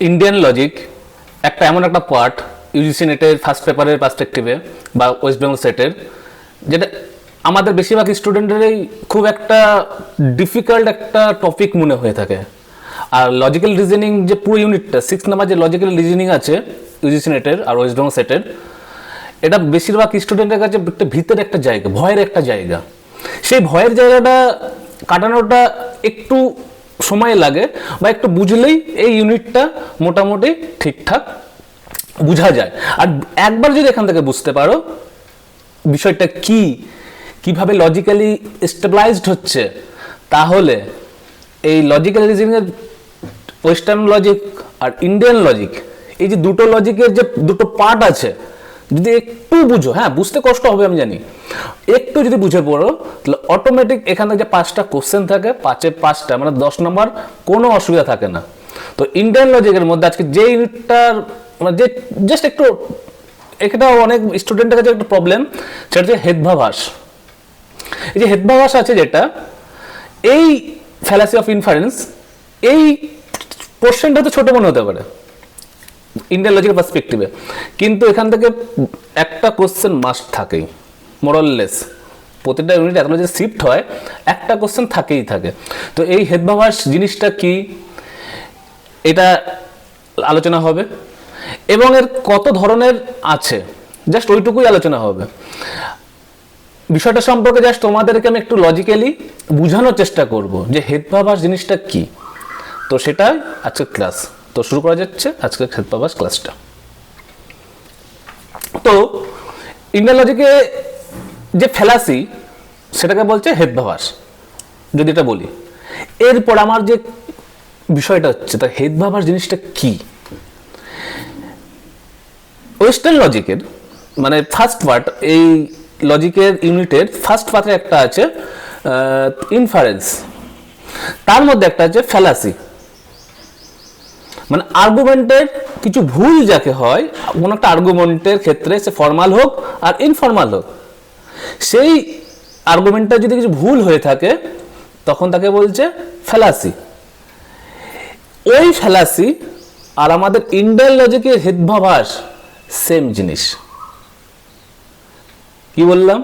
Indian logic একটা এমন একটা পার্ট ইউজিসি নেটের ফার্স্ট পেপারের পার্সপেক্টিভে বা ওয়েস্ট বেঙ্গল সেটের যেটা আমাদের বেশিরভাগ স্টুডেন্টেরই খুব একটা ডিফিকাল্ট একটা টপিক মনে হয়ে থাকে। আর লজিক্যাল রিজনিং যে পুরো ইউনিটটা সিক্স নাম্বার যে লজিক্যাল রিজনিং আছে ইউজিসি নেটের আর ওয়েস্ট বেঙ্গল সেটের এটা বেশিরভাগ স্টুডেন্টের কাছে একটা ভিতরে একটা জায়গা, ভয়ের একটা জায়গা। সেই ভয়ের জায়গাটা কাটানোটা একটু সময় লাগে বা একটু বুঝলেই এই ইউনিটটা মোটামুটি ঠিকঠাক বোঝা যায়। আর একবার যদি এখান থেকে বুঝতে পারো, বিষয়টা কি, কীভাবে লজিক্যালি স্টেবিলাইজড হচ্ছে, তাহলে এই লজিক্যাল রিজনিংয়ের ওয়েস্টার্ন লজিক আর ইন্ডিয়ান লজিক এই যে দুটো লজিকের যে দুটো পার্ট আছে যদি একটু বুঝো হ্যাঁ বুঝতে কষ্ট হবে আমি জানি। একটু যদি বুঝে পড়ো, তাহলে অটোমেটিক এখানে যে পাঁচটা কোশ্চেন থাকে, পাঁচে পাঁচটা মানে দশ নম্বর কোনো অসুবিধা থাকে না। তো ইন্ডিয়ান লজিকের মধ্যে আজকে যে ইউনিটটার মানে যে জাস্ট একটু এটা অনেক স্টুডেন্টের কাছে একটা প্রবলেম সেটা হচ্ছে হেদভাবাস। এই যে হেদভাবাস আছে যেটা, এই ফ্যালাসি অফ ইনফারেন্স এই পোর্শনটা তো ছোট মনে হতে পারে। ইন্ডিয়ান লজিক্যাল পার্সপেক্টিভে কিন্তু এখান থেকে একটা কোশ্চেন মাস্ট থাকেই মোরাললেস প্রতিটা ইউনিট এখন যে শিফট হয়, একটা কোশ্চেন থাকেই থাকে। তো এই হেদভাবাস জিনিসটা কি? এটা আলোচনা হবে। এবং এর কত ধরনের আছে? জাস্ট ওইটুকুই আলোচনা হবে। বিষয়টা সম্পর্কে জাস্ট তোমাদেরকে আমি একটু লজিক্যালি বোঝানোর চেষ্টা করব যে হেদভাবাস জিনিসটা কি। তো সেটা আজকের ক্লাস তো শুরু করা যাচ্ছে আজকের হেদভাবাস ক্লাসটা তো ইন্ডিয়ান লজিকে যে ফেলাসি সেটাকে বলছে হেদভাবাস যদি এটা বলি। এরপর আমার যে বিষয়টা হচ্ছে, তা হেদভাবাস জিনিসটা কি? ওয়েস্টার্ন লজিকের মানে ফার্স্ট পার্ট এই লজিকের ইউনিটের ফার্স্ট পার্টে একটা আছে ইনফারেন্স তার মধ্যে একটা আছে ফ্যালাসি মানে আর্গুমেন্টের কিছু ভুল যাকে হয়, কোনো একটা আর্গুমেন্টের ক্ষেত্রে সে ফর্মাল হোক আর ইনফর্মাল হোক। সেই আর্গুমেন্টটা যদি কিছু ভুল হয়ে থাকে, তখন তাকে বলছে ফ্যালাসি ওই ফ্যালাসি আর আমাদের ইন্ডিয়ান লজিকের হেদভাবাস সেম জিনিস। কি বললাম?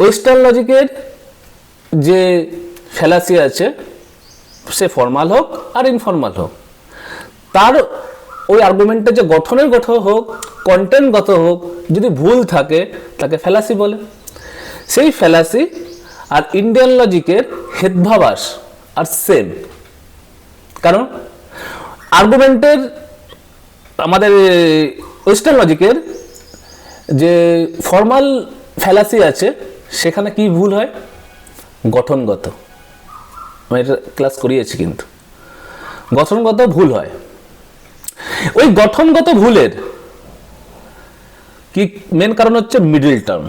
ওয়েস্টার্ন লজিকের যে ফ্যালাসি আছে, সে ফর্মাল হোক আর ইনফর্মাল হোক। তার ওই আর্গুমেন্টের যে গঠনের গত হোক কন্টেন্টগত হোক, যদি ভুল থাকে, তাকে ফ্যালাসি বলে। সেই ফ্যালাসি আর ইন্ডিয়ান লজিকের হেদভাবাস আর সেম কারণ আর্গুমেন্টের আমাদের ওয়েস্টার্ন লজিকের যে ফর্মাল ফ্যালাসি আছে, সেখানে কি ভুল হয়? গঠনগত। আমি এটা ক্লাস করিয়েছি কিন্তু। গঠনগত ভুল হয়। ওই গঠনগত ভুলের কি মেন কারণ হচ্ছে মিডল টার্ম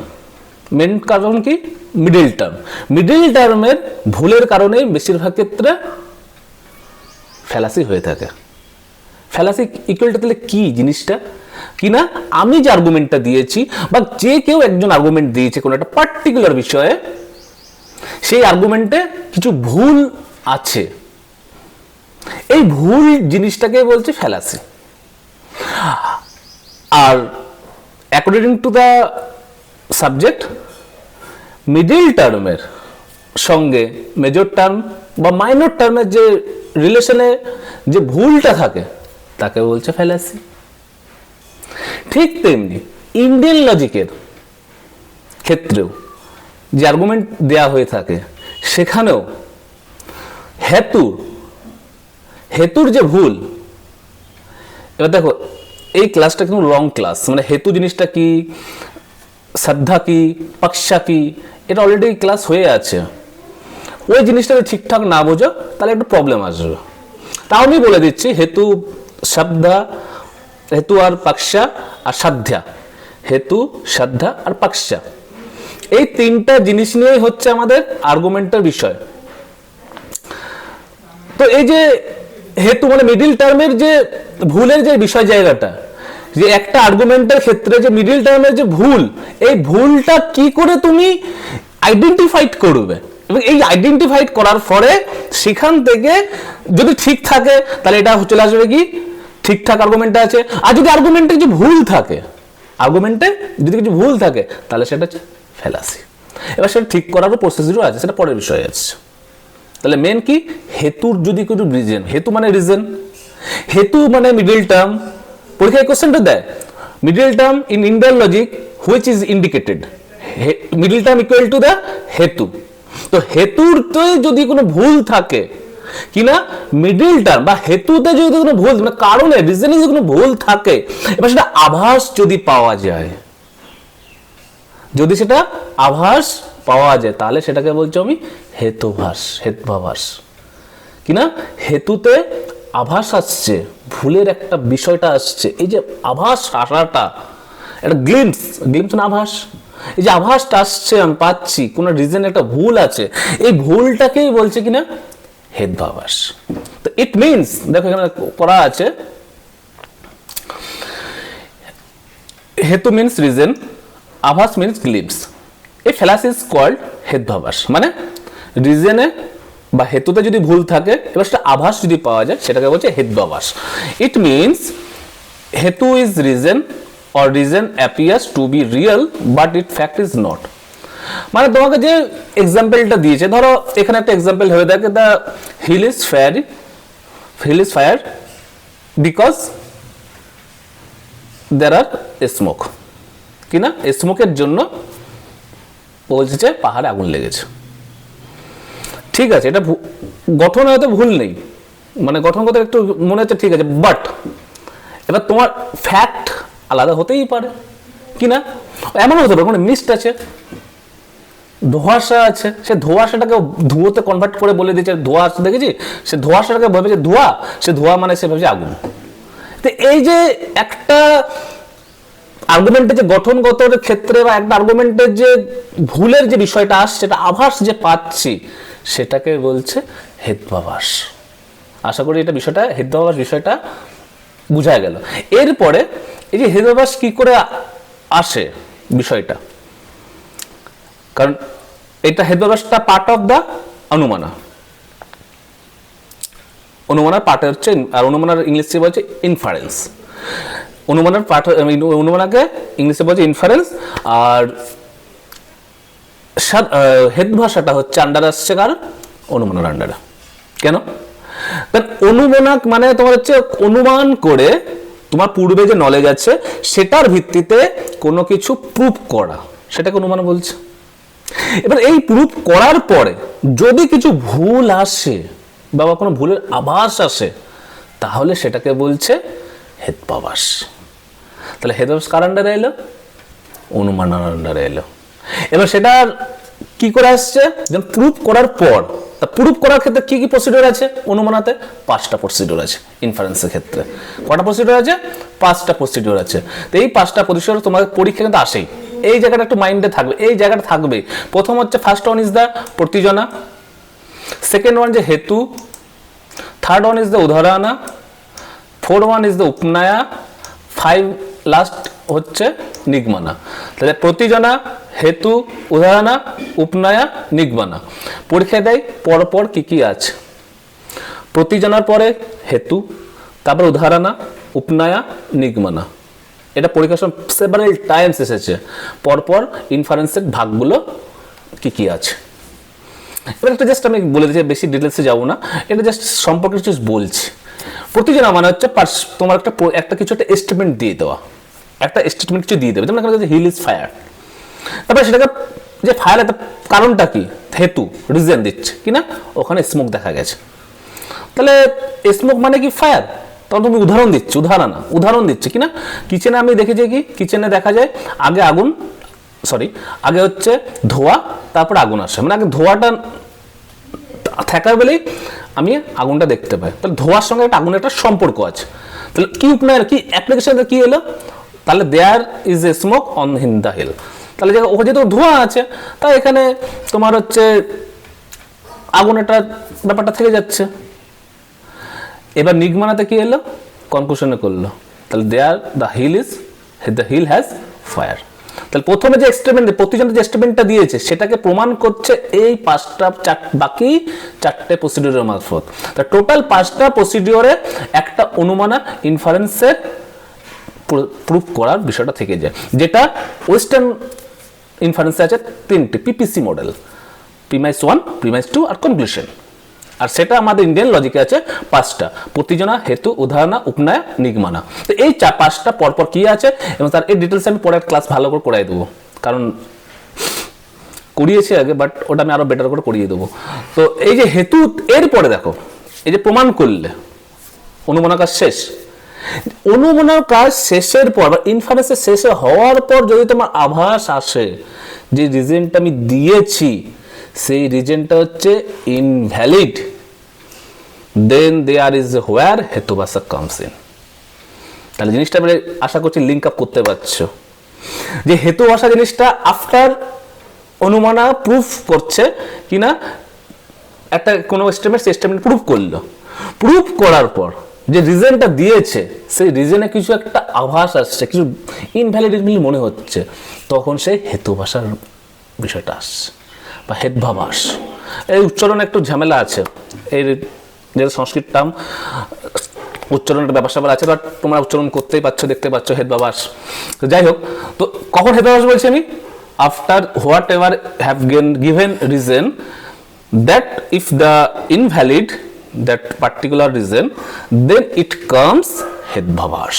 মেন কারণ কি? মিডল টার্ম মিডল টার্মের ভুলের কারণে বেশিরভাগ ক্ষেত্রে ফ্যালাসি হয়ে থাকে। ফ্যালাসি ইকুয়ালটা তাহলে কি জিনিসটা? কি না? আমি যে আর্গুমেন্টটা দিয়েছি বা যে কেউ একজন আর্গুমেন্ট দিয়েছে কোনো একটা পার্টিকুলার বিষয়ে, সেই আর্গুমেন্টে কিছু ভুল আছে। এই ভুল জিনিসটাকে বলছে fallacy R according to the subject middle টার্মের সঙ্গে মেজর টার্ম বা মাইনর টার্মের যে রিলেশনে যে ভুলটা থাকে, তাকে বলছে ফ্যালাসি ঠিক তেমনি ইন্ডিয়ান লজিকের ক্ষেত্রেও যে আর্গুমেন্ট দেয়া হয়ে থাকে, সেখানেও হেতুর হেতুর যে ভুল, এবার দেখো, এই ক্লাসটা কিন্তু লং ক্লাস মানে হেতু জিনিসটা কি, শ্রদ্ধা কি পক্ষা কি, এটা অলরেডি ক্লাস হয়ে আছে। ওই জিনিসটা যদি ঠিকঠাক না বোঝো, তাহলে একটু প্রবলেম আসবে। তাও আমি বলে দিচ্ছি, হেতু, শ্রদ্ধা, হেতু আর পাক্ষা আর সাধ্যা। হেতু, শ্রদ্ধা আর পাক্ষা এই তিনটা জিনিস নিয়েই হচ্ছে আমাদের আর্গুমেন্টের বিষয়। তো এই যে হেতু মানে মিডিল টার্মের যে ভুলের যে বিষয় জায়গাটা, যে একটা আর্গুমেন্টের ক্ষেত্রে যে মিডিল টার্মের যে ভুল, এই ভুলটা কি করে তুমি আইডেন্টিফাইড করবে? এবং এই আইডেন্টিফাইড করার পরে সেখান থেকে যদি ঠিক থাকে, তাহলে এটা চলে আসবে কি? ঠিকঠাক আর্গুমেন্টে আছে। আর যদি আর্গুমেন্টে কিছু ভুল থাকে আর্গুমেন্টে যদি কিছু ভুল থাকে, তাহলে সেটা হচ্ছে ফেলাসি এবার সেটা ঠিক করারও প্রসেসিরও আছে, সেটা পরের বিষয়ে আছে। তাহলে মেন কি? হেতুর যদি কোনো রিজন হেতু মানে রিজন হেতু মানে মিডল টার্ম পরীক্ষায় কোশ্চেনটা দেয়। Middle term in Indian logic which is indicated middle term equal to the hetu. তো হেতুর তো যদি কোনো ভুল থাকে, কিনা? মিডল টার্ম বা হেতুতে যদি কোনো ভুল মানে কারণে রিজনে যদি কোনো ভুল থাকে, এবার সেটা আভাস যদি পাওয়া যায়, যদি সেটা আভাস পাওয়া যায়, তাহলে সেটাকে বলছো আমি হেতুভাস হেতভাভাস কিনা হেতুতে আভাস আসছে, ভুলের একটা বিষয়টা আসছে। এই যে আভাস আসাটা, একটা গ্লিমস গ্লিমস না আভাস? এই যে আভাসটা আসছে, আমি পাচ্ছি, কোনো রিজন একটা ভুল আছে, এই ভুলটাকেই বলছে কিনা হেদভাবাস তো ইট মিনস দেখো এখানে করা আছে, hetu means reason abhas means glimpse এই ফেলাস ইজ কল্ড হেদভাবাস মানে রিজনে বা হেতুতে যদি ভুল থাকে, এবার সেটা আভাস যদি পাওয়া যায়, সেটাকে বলছে হেদভাবাস it means hetu is reason or reason appears to be real but it fact is not মানে তোমাকে যে এক্সাম্পলটা দিয়েছে, ধরো এখানে একটা এক্সাম্পল হয়ে থাকে the hill is fire hill is fire because there are smoke কি না স্মোকের জন্য বলছে যে পাহাড়ে আগুন লেগেছে। ঠিক আছে, এটা গঠন হয়তো ভুল নেই। মানে গঠনগত একটু মনে হচ্ছে ঠিক আছে বাট এবার তোমার ফ্যাক্ট আলাদা হতেই পারে। কি না? এমন হতে পারে, কোনো মিস্ট আছে, ধোঁয়াশা আছে, সে ধোঁয়াশাটাকে ধুয়োতে কনভার্ট করে বলে দিয়েছে, ধোঁয়া আসছে দেখেছি? সে ধোঁয়াশাটাকে ভেবেছে ধোঁয়া, সে ধোঁয়া মানে সে ভেবেছে আগুন। তো এই যে একটা আর্গুমেন্টের যে গঠনগত ক্ষেত্রে বা একটা আর্গুমেন্টের যে ভুলের যে বিষয়টা আসছে, সেটা আভাস যে পাচ্ছি সেটাকে বলছে হেদ্ভাবাস আশা করি এটা বিষয়টা হেদ্ভাবাস বিষয়টা বুঝা গেল। এরপরে এই যে হেদ্ভাবাস কি করে আসে বিষয়টা? কারণ এটা হেদ্ভাবাসটা পার্ট অফ দ্য অনুমানা অনুমানার পার্ট হচ্ছে, আর অনুমানার ইংলিশে বলছে ইনফারেন্স অনুমানের পাঠ অনুমানাকে ইংলিশে বলছে ইনফারেন্স আর হেদ ভাষাটা হচ্ছে আন্ডার আসছে কার? অনুমানের আন্ডারে কেন? কারণ অনুমানক মানে তোমার হচ্ছে অনুমান করে তোমার পূর্বে যে নলেজ আছে, সেটার ভিত্তিতে কোনো কিছু প্রুফ করা। সেটাকে অনুমান বলছে। এবার এই প্রুফ করার পরে যদি কিছু ভুল আসে বা কোনো ভুলের আভাস আসে, তাহলে সেটাকে বলছে হেদপাবাস তাহলে হেদপাবাস কার আন্ডারে এলো? অনুমানের আন্ডারে এলো। এবার সেটা কি করে আসছে? প্রুফ করার পর, তা প্রুফ করার ক্ষেত্রে কি কি প্রসিডিওর আছে? অনুমানাতে পাঁচটা প্রসিডিওর আছে ইনফারেন্সের ক্ষেত্রে। কটা প্রসিডিওর আছে? পাঁচটা প্রসিডিওর আছে। তো এই পাঁচটা প্রসিডিওর তোমার পরীক্ষা কিন্তু আসেই। এই জায়গাটা একটু মাইন্ডে থাকবে। এই জায়গাটা থাকবে। প্রথম হচ্ছে first one is the pratijna. Second one যে হেতু। Third one is the udaharana. Four one is the upanaya. Five last হচ্ছে নিগমানা। তাহলে প্রতিজনা হেতু, উদাহরণা, উপনয়া, নিগমানা। পরীক্ষায় দেয় পরপর কি কি আছে। প্রতিজনার পরে হেতু, তারপর উদাহরণা, উপনয়া, নিগমানা। এটা পরীক্ষার সময় সেভারেল টাইমস এসেছে। পরপর ইনফারেন্সের ভাগগুলো কি কি আছে। এবার একটা জাস্ট আমি বলে দিচ্ছি, বেশি ডিটেলসে যাব না। এটা জাস্ট সম্পর্কে কিছু বলছি। প্রতিজনা মানে হচ্ছে তোমার একটা একটা কিছু একটা এস্টিমেট দিয়ে দেওয়া। একটা স্টেটমেন্ট কিছু দিয়ে দেবে। যেমন হিল ইজ ফায়ার তারপরে সেটাকে যে ফায়ার একটা কারণটা কি? হেতু রিজন দিচ্ছে। কি না ওখানে স্মোক দেখা গেছে। তাহলে স্মোক মানে কি ফায়ার তখন তুমি উদাহরণ দিচ্ছি, উদাহরণ উদাহরণ দিচ্ছে কি না কিচেনে আমি দেখেছি কি? কিচেনে দেখা যায়, আগে আগুন সরি আগে হচ্ছে ধোয়া, তারপর আগুন আসে। মানে আগে ধোয়াটা থাকার বেলেই আমি আগুনটা দেখতে পাই। তাহলে ধোয়ার সঙ্গে একটা আগুনের একটা সম্পর্ক আছে। তাহলে কি উপনয় কি অ্যাপ্লিকেশন কি এলো? তাহলে there is a smoke on in the hill তাহলে যে ওখানে যেহেতু ধোঁয়া আছে, তাই এখানে তোমার হচ্ছে আগুন একটা ব্যাপারটা থেকে যাচ্ছে। এবার নিগমানাতে কি এলো? কনক্লুশনে করল। তাহলে there the hill is the hill has fire তাহলে প্রথমে যে স্টেটমেন্ট প্রতিজনের যে স্টেটমেন্টটা দিয়েছে, সেটাকে প্রমাণ করছে এই পাঁচটা চার, বাকি চারটে প্রসিডিওরের মারফত। তা টোটাল পাঁচটা প্রসিডিওরে একটা অনুমানা ইনফারেন্সের প্রুফ করার বিষয়টা থেকে যায়। যেটা ওয়েস্টার্ন ইনফারেন্সে আছে তিনটি PPC model premise one premise two আর কনক্লুশন আর সেটা আমাদের ইন্ডিয়ান লজিকে আছে পাঁচটা, প্রতিজনা, হেতু, উদাহরণা, উপনয়, নিগমানা। তো এই চার, পাঁচটা পরপর কি আছে? এবং তার এই ডিটেলস আমি পরের ক্লাস ভালো করে করাই দেবো। কারণ করিয়েছি আগে বাট ওটা আমি আরও বেটার করে করিয়ে দেবো। তো এই যে হেতু, এরপরে দেখো, এই যে প্রমাণ করলে অনুমানের শেষ। অনুমানের কাজ শেষের পর বা ইনফারেন্সের শেষে হওয়ার পর যদি তোমার আভাস আসে, যে রিজনটা আমি দিয়েছি, সেই রিজনটা হচ্ছে invalid then there is where হেতুবাসা comes in তাহলে জিনিসটা আমি আশা করছি লিঙ্ক আপ করতে পারছ। যে হেতু ভাষা জিনিসটা আফটার অনুমানা প্রুফ করছে কিনা, একটা কোনো স্টেটমেন্ট স্টেটমেন্ট প্রুফ করল। প্রুফ করার পর যে রিজনটা দিয়েছে, সেই রিজনে কিছু একটা আভাস আসছে, কিছু ইনভ্যালিডিটি মনে হচ্ছে। তখন সেই হেতু ভাষার বিষয়টা আসছে, বা হেদভাবাস এই উচ্চারণে একটু ঝামেলা আছে। এই যেটা সংস্কৃত টার্ম উচ্চারণের ব্যাপার স্যাপার আছে বাট তোমরা উচ্চারণ করতেই পারছ, দেখতে পাচ্ছ তো যাই হোক, তো কখন হেদবাবাস বলছি আমি? After whatever have given reason that if the invalid that particular reason then it comes hetvabhasa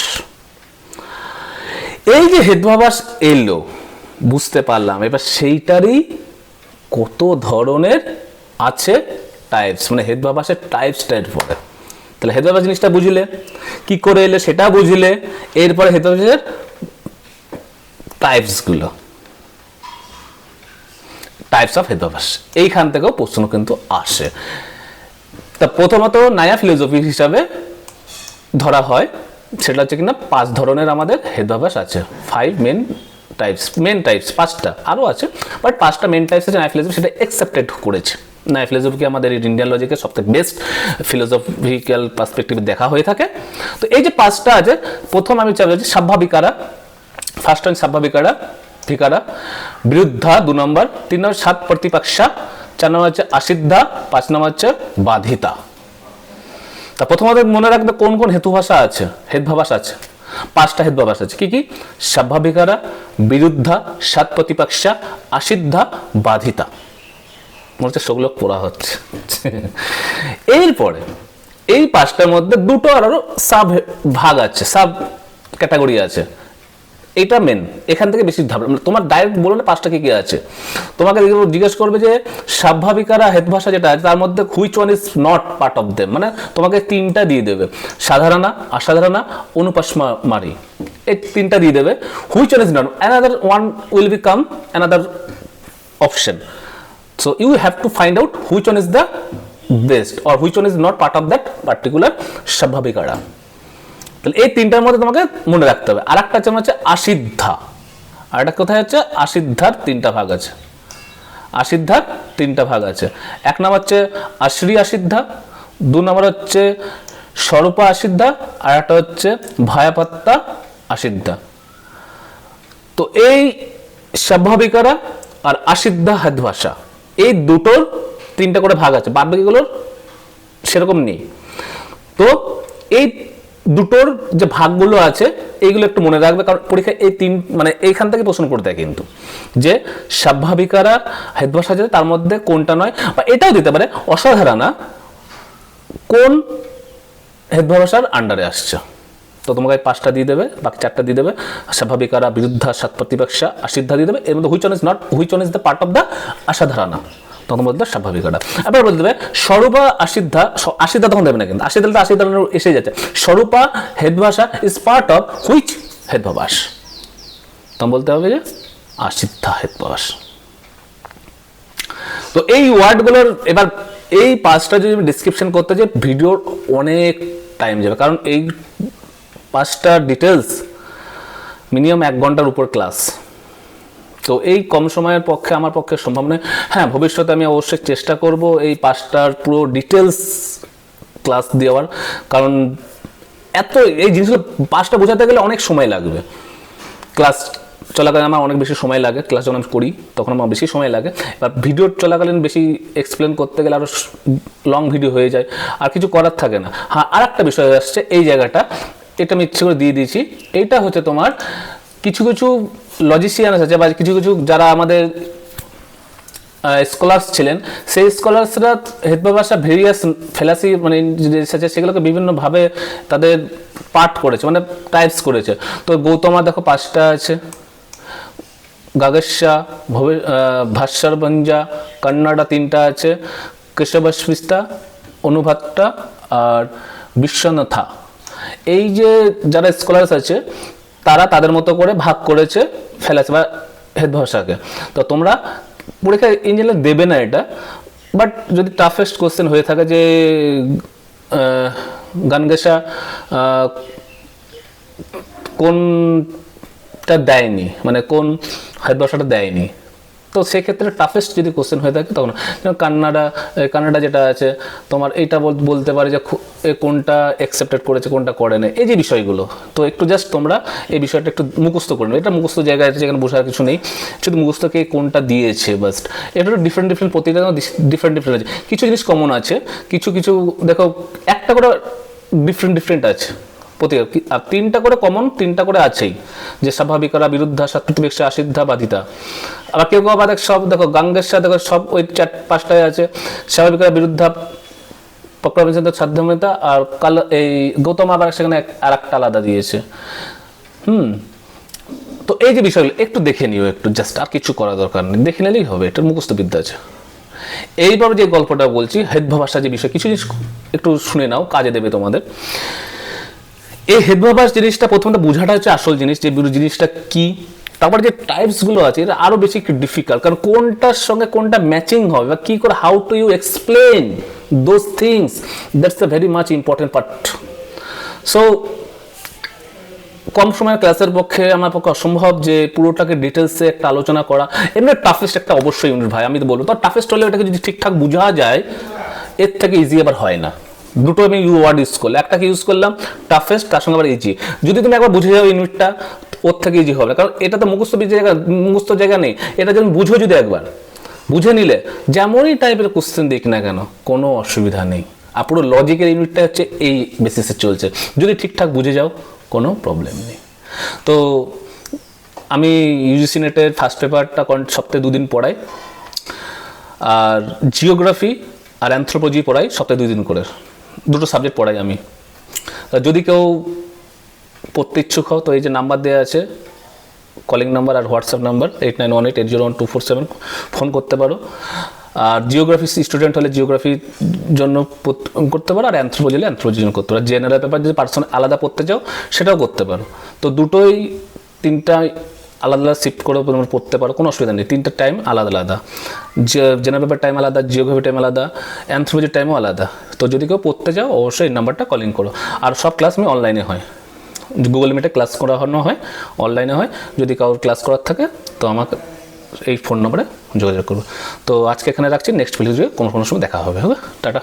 এই যে হেদভাবাস এলো, বুঝতে পারলাম, এবার সেইটারই কত ধরনের আছে টাইপস মানে হেদভাবাসের টাইপস টাইপ পড়ে তাহলে হেদভাবাস জিনিসটা বুঝলে, কি করে এলে সেটা বুঝলে, এরপরে হেদভাবাসের টাইপসগুলো টাইপস অফ হেদভাবাস এইখান থেকেও প্রশ্ন কিন্তু আসে। তা প্রথমত নায়া ফিলোসফি হিসাবে ধরা হয়। সেটা হচ্ছে কিনা পাঁচ ধরনের আমাদের হেদাভাস আছে। Five main types main types পাঁচটা আরও আছে। বাট পাঁচটা মেন টাইপস আছে নায়া ফিলোসফি সেটা অ্যাকসেপ্টেড করেছে। নায়া ফিলোসফিকে আমাদের ইন্ডিয়ান লজিকে সবথেকে বেস্ট ফিলোসফিক্যাল পার্সপেক্টিভ দেখা হয়ে থাকে। তো এই যে পাঁচটা আছে, প্রথম আমি যে স্বাভাবিকারা ফার্স্ট টাইম স্বাভাবিকারা ভিকারা বিরুদ্ধা, দু নম্বর তিন নম্বর সাত প্রতিপক্ষা চার নম্বর হচ্ছে আসিদ্ধা পাঁচ নম্বর হচ্ছে বাধিতা। তা প্রথমত মনে রাখবে কোন কোন হেতু ভাষা আছে হেদভাবাস আছে? পাঁচটা হেদভাবাস আছে। কি কি? স্বাভাবিকারা, বিরুদ্ধা, সাত প্রতিপক্ষা আসিদ্ধা বাধিতা। মনে হচ্ছে সেগুলো পড়া হচ্ছে। এরপরে, এই পাঁচটার মধ্যে দুটো আরও সাব ভাগ আছে, সাব ক্যাটাগরি আছে। এটা মেন এখান থেকে বেশি ধাপ। মানে তোমার ডাইরেক্ট বলো না পাঁচটা কি কি আছে? তোমাকে জিজ্ঞেস করবে যে স্বাভাবিকারা হেদ ভাষা যেটা আছে, তার মধ্যে which one is not part of them মানে তোমাকে তিনটা দিয়ে দেবে। সাধারণা, অসাধারণা অনুপাসমা মারি এই তিনটা দিয়ে দেবে। Which one is not another one will become another option so you have to find out which one is the best or which one is not part of that particular স্বাভাবিকারা তাহলে এই তিনটার মধ্যে তোমাকে মনে রাখতে হবে। আর একটা হচ্ছে আসিদ্ধা আর একটা কোথায় হচ্ছে? আসিদ্ধার তিনটা ভাগ আছে। আসিদ্ধার তিনটা ভাগ আছে। এক নাম্বার হচ্ছে আশ্রী আসিদ্ধা দু নম্বর হচ্ছে স্বরূপা আসিদ্ধা আর একটা হচ্ছে ভায়াপাত্তা আসিদ্ধা তো এই স্বাভাবিকারা আর আসিদ্ধা হাদভাষা এই দুটোর তিনটা করে ভাগ আছে। বাদ বাকিগুলোর সেরকম নেই। তো এই দুটোর যে ভাগগুলো আছে, এইগুলো একটু মনে রাখবে, কারণ পরীক্ষায় এই তিন মানে এইখান থেকে প্রশ্ন করতে হয় কিন্তু। যে স্বাভাবিকারা হেদভাষা আছে, তার মধ্যে কোনটা নয়, বা এটাও দিতে পারে, অসাধারণা কোন হেদভাষার আন্ডারে আসছে। তো তোমাকে পাঁচটা দিয়ে দেবে, বাকি চারটা দিয়ে দেবে, স্বাভাবিকারা বিরুদ্ধা সাত প্রতিপক্ষা আসিদ্ধা দিয়ে দেবে, এর মধ্যে which is not which one is the part of the asadharana তখন বলতে স্বাভাবিকতা এবার বলতে দেবে, স্বরূপা আসিদ্ধা আসিদ্ধা তখন দেবে না কিন্তু। আসিদ্ধা তো আসিদ্ধা এসে যাচ্ছে। স্বরূপা হেদভাষা is part of which hetvabhasa? তখন বলতে হবে যে আসিদ্ধা হেদভাবাস। তো এই ওয়ার্ডগুলোর, এবার এই পাঁচটা যদি ডিসক্রিপশন করতে যে ভিডিওর অনেক টাইম যাবে। কারণ এই পাঁচটা ডিটেলস মিনিমাম এক ঘণ্টার উপর ক্লাস তো এই কম সময়ের পক্ষে, আমার পক্ষে সম্ভব নয়। হ্যাঁ ভবিষ্যতে আমি অবশ্যই চেষ্টা করব এই পাঁচটার পুরো ডিটেলস ক্লাস দেওয়ার। কারণ এত, এই জিনিসগুলো পাঁচটা বোঝাতে গেলে অনেক সময় লাগবে। ক্লাস চলাকালীন আমার অনেক বেশি সময় লাগে। ক্লাস যখন আমি করি, তখন আমার বেশি সময় লাগে। এবার ভিডিও চলাকালীন বেশি এক্সপ্লেন করতে গেলে আরও লং ভিডিও হয়ে যায়। আর কিছু করার থাকে না। হ্যাঁ আর একটা বিষয় আসছে, এই জায়গাটা। এটা আমি ইচ্ছে করে দিয়ে দিয়েছি। এইটা হচ্ছে তোমার কিছু কিছু লজিশিয়ান আছে বা কিছু কিছু যারা আমাদের স্কলার্স ছিলেন, সেই স্কলার্সরা ভাষা ভেরিয়াস ফেলাসি মানে এসেছে সেগুলোকে বিভিন্নভাবে তাদের পাঠ করেছে মানে টাইপস করেছে। তো গৌতমা দেখো পাঁচটা আছে। গাগস্যা ভবে ভাস্বর বঞ্জা কন্নড়া তিনটা আছে। কেশবস্মিস্তা অনুভাতটা আর বিশ্বনাথা। এই যে যারা স্কলার্স আছে তারা তাদের মতো করে ভাগ করেছে, ফেলেছে, বা হেদ ভাষাকে তো তোমরা পরীক্ষায় ইঞ্জিনিয়ার দেবে না এটা বাট যদি টাফেস্ট কোশ্চেন হয়ে থাকে যে গান গানগেশা কোনটা দেয়নি মানে কোন হেদ ভাষাটা দেয়নি? তো সেক্ষেত্রে টাফেস্ট যদি কোশ্চেন হয়ে থাকে তখন কান্নাডা কান্নাডা যেটা আছে, তোমার এইটা বল- বলতে পারে যে কোনটা অ্যাকসেপ্টেড করেছে, কোনটা করে না এই যে বিষয়গুলো, তো একটু জাস্ট তোমরা এই বিষয়টা একটু মুখস্থ করে নেবে এটা মুখস্থ জায়গায় যেখানে বোঝার কিছু নেই, শুধু মুখস্থকে কোনটা দিয়েছে বাস এটা ডিফারেন্ট ডিফারেন্ট প্রতিটা ডিফারেন্ট ডিফারেন্ট আছে। কিছু জিনিস কমন আছে, কিছু কিছু, দেখো, একটা করে ডিফারেন্ট ডিফারেন্ট আছে। প্রতি আর তিনটা করে কমন তিনটা করে আছেই। যে স্বাভাবিকরা, বিরুদ্ধা সাত্বিকশা আসিদ্ধা বাধিতা। আবার কেউ কেউ আবার সব দেখো গাঙ্গেশ্বর দেখো, সব ওই চার পাঁচটায় আছে। স্বাভাবিকরা, বিরুদ্ধা প্রক্রমিত সাধ্যমিতা, আর কাল এই গৌতম আবার সেখানে আর একটা আলাদা দিয়েছে। হুম। তো এই যে বিষয়গুলো, একটু দেখে নিও একটু, জাস্ট আর কিছু করা দরকার নেই। দেখে নিলেই হবে এটা মুখস্থ বিদ্যা আছে। এইবার যে গল্পটা বলছি হেদ্ভ ভাষা যে বিষয়, কিছু জিনিস একটু শুনে নাও, কাজে দেবে তোমাদের। এই হেডভাবাস জিনিসটা প্রথমত বোঝাটা হচ্ছে আসল জিনিস, যে জিনিসটা কি। তারপর যে টাইপসগুলো আছে এটা আরও বেশি ডিফিকাল্ট কারণ কোনটার সঙ্গে কোনটা ম্যাচিং হবে বা কি করে how to you explain those things that's a very much important part so কম সময়ের ক্লাসের পক্ষে আমার পক্ষে অসম্ভব যে পুরোটাকে ডিটেলসে একটা আলোচনা করা, এমনি টাফেস্ট একটা অবশ্যই ইউনিট ভাই, আমি তো বলব। তো টাফেস্ট হলে ওটাকে যদি ঠিকঠাক বোঝা যায়, এর থেকে ইজি আবার হয় না। দুটো আমি ওয়ার্ড ইউজ করলাম। একটাকে ইউজ করলাম? টাফেস্ট তার সঙ্গে আবার ইজি যদি তুমি একবার বুঝে যাও ইউনিটটা ওর থেকে ইজি হবে। কারণ এটা তো মুখস্থ জায়গা মুখস্থ জায়গা নেই। এটা যখন বুঝো যদি একবার। বুঝে নিলে, যেমনই টাইপের কোশ্চেন দিক না কেন, কোনো অসুবিধা নেই। আর পুরো লজিকের ইউনিটটা হচ্ছে এই বেসিসে চলছে। যদি ঠিকঠাক বুঝে যাও, কোনো প্রবলেম নেই। তো, আমি ইউজিসি নেটের ফার্স্ট পেপারটা সপ্তাহে দুদিন পড়াই। আর জিওগ্রাফি আর অ্যান্থ্রোপোজি পড়াই সপ্তাহে দুই দিন করে। দুটো সাবজেক্ট পড়াই আমি। যদি কেউ পড়তে ইচ্ছুক হও, তো এই যে নাম্বার দেওয়া আছে কলিং নাম্বার আর WhatsApp number eight nine one eight eight zero one two four seven phone করতে পারো। আর জিওগ্রাফি স্টুডেন্ট হলে জিওগ্রাফির জন্য করতে পারো, আর অ্যান্থ্রোপোজি হলে অ্যান্থ্রোপোজির জন্য করতে পারো। জেনারেল পেপার যদি পার্সোনাল আলাদা পড়তে চাও, সেটাও করতে পারো। তো দুটোই তিনটা আলাদা আলাদা শিফট করে তোমরা পড়তে পারো, কোনো অসুবিধা নেই। তিনটা টাইম আলাদা আলাদা। জেনারেল টাইম আলাদা জিওগ্রাফি টাইম আলাদা অ্যান্থ্রোপোজির টাইমও আলাদা। তো যদি কেউ পড়তে যাও, অবশ্যই এই নাম্বারটা কলিং করো। আর সব ক্লাস আমি অনলাইনে হয়। গুগল মিটে ক্লাস করানো হয় অনলাইনে হয়। যদি কারোর ক্লাস করার থাকে, তো আমাকে এই ফোন নম্বরে যোগাযোগ করব। তো আজকে এখানে রাখছি নেক্সট ভিডিও কোনো কোনো সময় দেখা হবে হবে টাটা।